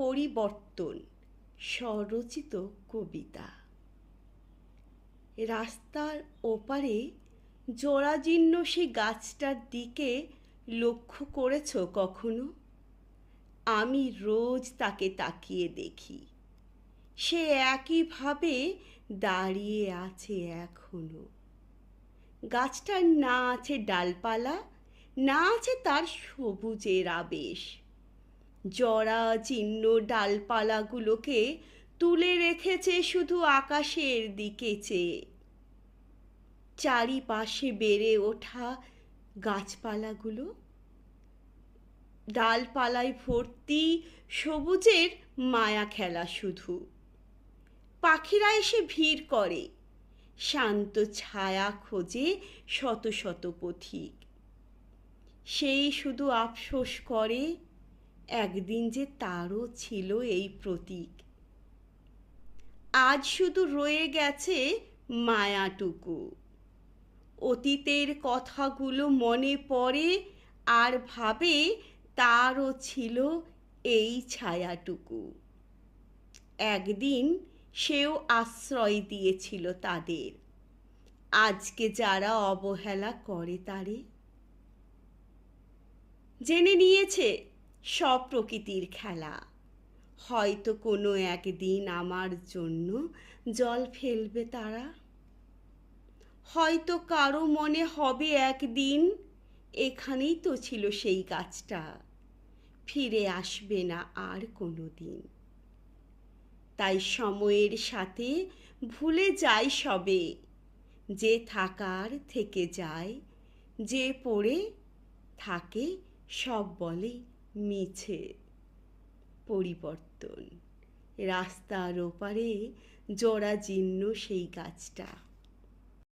পরিবর্তন, স্বরচিত কবিতা। রাস্তার ওপারে জরাজীর্ণ সেই গাছটার দিকে লক্ষ্য করেছ কখনো? আমি রোজ তাকে তাকিয়ে দেখি। সে একইভাবে দাঁড়িয়ে আছে এখনও। গাছটার না আছে ডালপালা, না আছে তার সবুজের আবেশ। জরা জীর্ণ ডালপালাগুলোকে তুলে রেখেছে শুধু আকাশের দিকে চেয়ে। চারিপাশে বেড়ে ওঠা গাছপালাগুলো। ডালপালায় ভর্তি সবুজের মায়া খেলা শুধু। পাখিরা এসে ভিড় করে। শান্ত ছায়া খোঁজে শত শত পথিক। সেই শুধু আফসোস করে একদিন যে তারও ছিল এই প্রতীক। আজ শুধু রয়ে গেছে মায়াটুকু। অতীতের কথাগুলো মনে পড়ে আর ভাবে তারও ছিল এই ছায়াটুকু। একদিন সেও আশ্রয় দিয়েছিল তাদের। আজকে যারা অবহেলা করে তারে, জেনে নিয়েছে সব প্রকৃতির খেলা। হয়তো কোনো একদিন আমার জন্য জল ফেলবে তারা। হয়তো কারও মনে হবে একদিন এখানেই তো ছিল সেই গাছটা। ফিরে আসবে না আর কোনো দিন তাই সময়ের সাথে ভুলে যাই সবে। যে থাকার থেকে যায়, যে পড়ে, থাকে সব বলে মিছে পরিবর্তন। রাস্তার ওপারে জরাজীর্ণ সেই গাছটা।